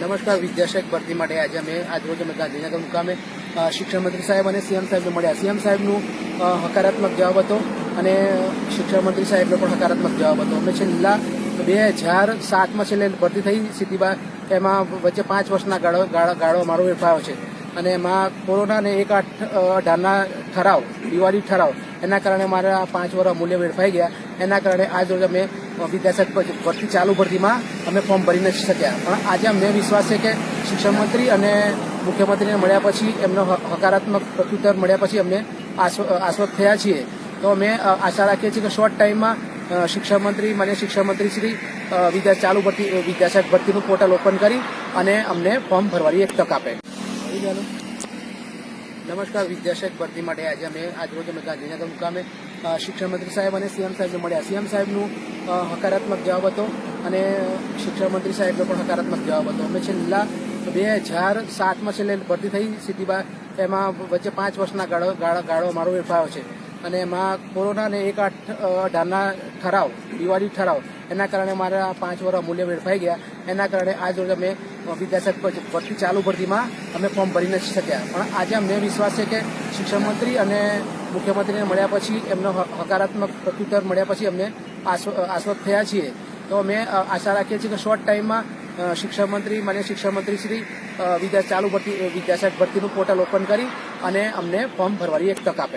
નમસ્કાર વિદ્યાશાખ ભરતી માટે આજે અમે આજરોજ અમે ગાંધીનગર મુકામે શિક્ષણ મંત્રી સાહેબ અને સીએમ સાહેબને મળ્યા. સીએમ સાહેબનું હકારાત્મક જવાબ હતો અને શિક્ષણ મંત્રી સાહેબનો પણ હકારાત્મક જવાબ હતો. અમે છેલ્લા બે હજાર સાતમાં છેલ્લે ભરતી થઈ સિટીબા એમાં વચ્ચે પાંચ વર્ષના ગાળો ગાળો અમારો વેડફાયો છે. અને એમાં કોરોના અને એક અઢારના ઠરાવ, દિવાળી ઠરાવ, એના કારણે મારા પાંચ વર્ષ અમૂલ્ય વેડફાઈ ગયા. એના કારણે આજ રોજ અમે વિદ્યાશાખ ભરતી ચાલુ ભરતીમાં અમે ફોર્મ ભરી નથી શક્યા. પણ આજે અમને વિશ્વાસ છે કે શિક્ષણ મંત્રી અને મુખ્યમંત્રીને મળ્યા પછી એમનો હકારાત્મક પ્રત્યુત્તર મળ્યા પછી અમને આશ્વ- આશ્વસ્ત થયા છીએ. તો અમે આશા રાખીએ છીએ કે શોર્ટ ટાઈમમાં શિક્ષણ મંત્રી માન્ય શિક્ષણ મંત્રી શ્રી વિદ્યા ચાલુ ભરતી વિદ્યાસક ભરતીનું પોર્ટલ ઓપન કરી અને અમને ફોર્મ ભરવાની એક તક આપે. નમસ્કાર વિદ્યાશાખ ભરતી માટે આજે અમે આજરોજ અમે ગાંધીનગર મુકામે શિક્ષણ મંત્રી સાહેબ અને સીએમ સાહેબને મળ્યા. સીએમ સાહેબનું હકારાત્મક જવાબ હતો અને શિક્ષણ મંત્રી સાહેબનો પણ હકારાત્મક જવાબ હતો. અમે છેલ્લા બે હજાર સાતમાં છેલ્લે ભરતી થઈ સિટીબા એમાં વચ્ચે પાંચ વર્ષના ગાળો ગાળો મારો અમારો છે. અને એમાં કોરોના અને એક આઠ અઢારના ઠરાવ, દિવાળી ઠરાવ, એના કારણે મારા પાંચ વર્ષ અમૂલ્ય વેડફાઈ ગયા. એના કારણે આજ રોજ અમે વિદ્યાશાખ ભરતી ચાલુ ભરતીમાં અમે ફોર્મ ભરી નથી શક્યા. પણ આજે અમને વિશ્વાસ છે કે શિક્ષણ મંત્રી અને મુખ્યમંત્રીને મળ્યા પછી એમનો હકારાત્મક પ્રત્યુત્તર મળ્યા પછી અમને આશ્વ- આશ્વસ્ત થયા છીએ. તો અમે આશા રાખીએ છીએ કે શોર્ટ ટાઈમમાં શિક્ષણ મંત્રી માન્ય શિક્ષણ શ્રી વિદ્યા ચાલુ ભરતી વિદ્યાશાખ ભરતીનું પોર્ટલ ઓપન કરી અને અમને ફોર્મ ભરવાની એક તક આપે.